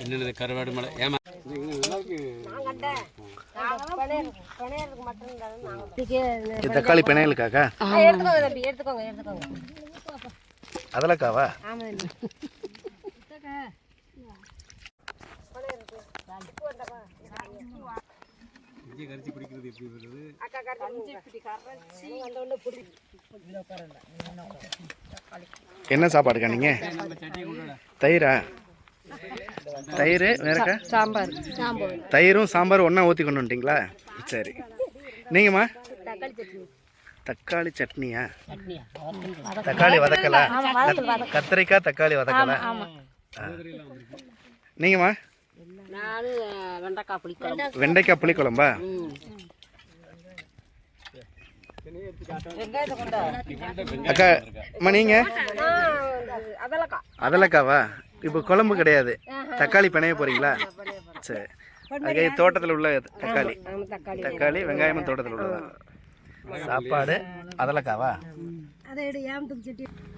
என்னென்ன கருவாடு மலை? ஏமா? தக்காளி பிணையலுக்காக்கா எடுத்துக்கோங்க தம்பி. இஞ்சி கரிச்சி பிடிக்கிறது எப்படி வருது அக்கா கரைச்சி இப்படி கரைச்சி. அந்த ஒன்று பிடி. என்ன சாப்பாடுக்கா நீங்கள் நம்ம சட்டி கொண்டு தயிரா? தயிர் வேறக்கா? சாம்பார். சாம்பார். தயிரும் சாம்பார் ஒன்றா ஊற்றி கொண்டு வந்துட்டீங்களா? சரி. நீங்கம்மா? தக்காளி சட்னி. தக்காளி சட்னியா? சட்னியா? தக்காளி வதக்கலா. கத்திரிக்காய் தக்காளி வதக்கலா. நீங்கம்மா? நான் வெண்டைக்காய் புளிக்குழம்பு வெண்டைக்காய் புளிக்குழம்பா வெங்காயத்தை கொண்டா அக்கா அம்மா நீங்கள் அதலக்கா அதலக்காவா? இப்போ குழம்பு கிடையாது. தக்காளி பிணைய போறீங்களா? சரி. அதுக்கு தோட்டத்தில் உள்ள தக்காளி. தக்காளி. தக்காளி வெங்காயமும் தோட்டத்தில் உள்ளதா? சாப்பாடு அதலக்காவா?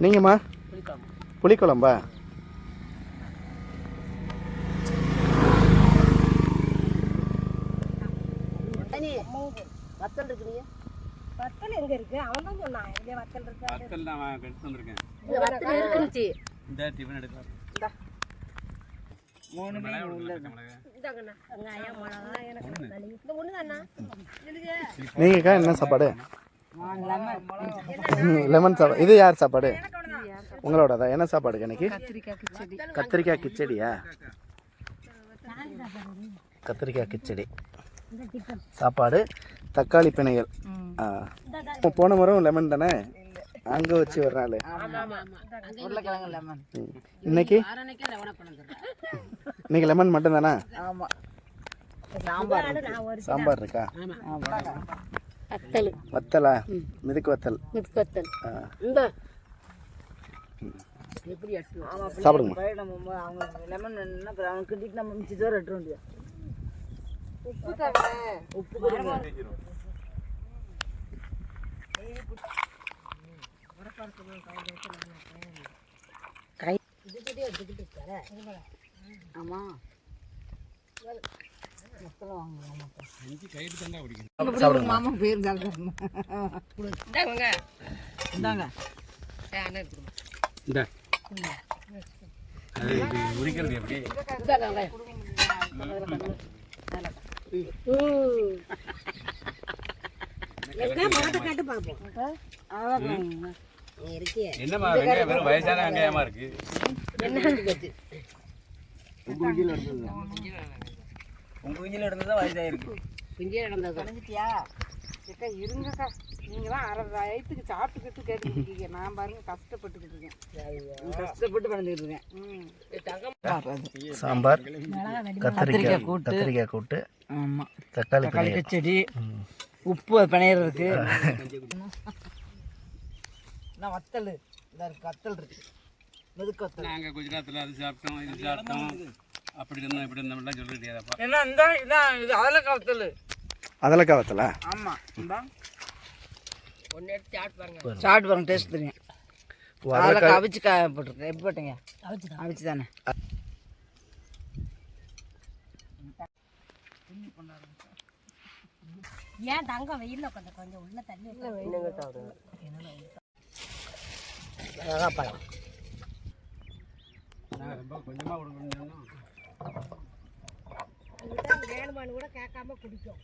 நீங்கம்மா? புளிக்குழம்பா வத்தல் இருக்குங்க வத்தல் எங்க இருக்கு? அவன் தான் சொன்னான். இதுல வத்தல் இருக்கு? வத்தல் தான் நான் எடுத்து வந்திருக்கேன். வத்தல் இருக்குன்னு இந்த டிஃபன் எடுக்கலாம் மூணு மிளகா இந்தாங்கண்ணா. வெங்காயம் மிளகா எனக்கு தக்காளி இந்த ஒன்று தானா இதுக்கு நீங்கக்கா என்ன சாப்பாடு? லெமன் சாப்பாடு? இது யார் சாப்பாடு? உங்களோடதா? என்ன சாப்பாடுக்கா இன்னைக்கு? கத்திரிக்காய் கிச்சடி. கத்திரிக்காய் கிச்சடியா? கத்திரிக்காய் கிச்சடி. சாப்பாடு தக்காளி பிணைகள். போன முறம் லெமன் தானே? அங்கே வச்சு ஒரு நாள். இன்னைக்கு அரணைக்கே லெமனை கொண்டு இன்னைக்கு லெமன் மட்டும் தானே ஆமாம் சாம்பார் நான் ஒரு சாம்பார் இருக்கா? வத்தல். வத்தலா? மிதுக்கு வத்தல். மிதுக்கு வத்தல். இந்த. சாப்பிடுங்க. நம்ம அவங்க லெமன் என்ன அவங்க கிட்டிட்டு நம்ம மிச்சி தோற எட்டு வேண்டியது உப்பு உப்பு கொடுங்க கை ஆமாம் இஞ்சி கைட்டு தாண்டா பிடிக்கணும் சாப்பிடுங்க மாமா பேர் இந்தாங்க இந்தாங்க இந்த அது இது உரிக்கிறது எப்படி? என்னம்மா வெங்காயம் வெறும் வயசான வெங்காயமா இருக்கு? உங்க வீட்டில் இருந்தது வயசாயிருக்கு. பிஞ்சியே நடந்தது. அடைஞ்சிட்டியா அக்கா இருங்கக்கா. நீங்கள் தான் அரை வயத்துக்கு சாப்பிட்டுக்கிட்டு கேட்டுக்கிட்டு நான் பாருங்க கஷ்டப்பட்டுக்கிட்டு இருக்கேன். கஷ்டப்பட்டு பண்ணிக்கிட்டு இருக்கேன். ம். சாம்பார் கத்திரிக்காய் கத்திரிக்காய் கூட்டு ஆமாம் தக்காளி தக்காளி பிணையல். செடி உப்பு பிணையிறதுக்கு நான் வத்தல். இந்த இருக்கு வத்தல் இருக்கு. மெதுக்கு வத்தல். நாங்கள் குஜராத்தில் அது சாப்பிட்டோம் இது சாப்பிட்டோம். அப்படி இருந்தோம் இப்படி இருந்தோம்லாம் சொல்ல முடியாதப்பா என்ன இந்த இதான் இது அதில் வத்தல். அதலக்காய் வத்தலா ஆமாம் இந்த. ஒன்று எடுத்து சாப்பிட்டு பாருங்க சாப்பிட்டு பாருங்க டேஸ்ட் தெரியும் அதில் அவிச்சு கா போட்டிருக்கேன் எப்படி போட்டீங்க? அவிச்சு அவிச்சு தானே ஏன் தங்கம் வெயில்ல உட்காந்து கொஞ்சம் உள்ள தண்ணி பழம். நான் ரொம்ப கொஞ்சமாக கொடுக்கணும் வேணுமான்னு கூட கேட்காம குடிக்கும்.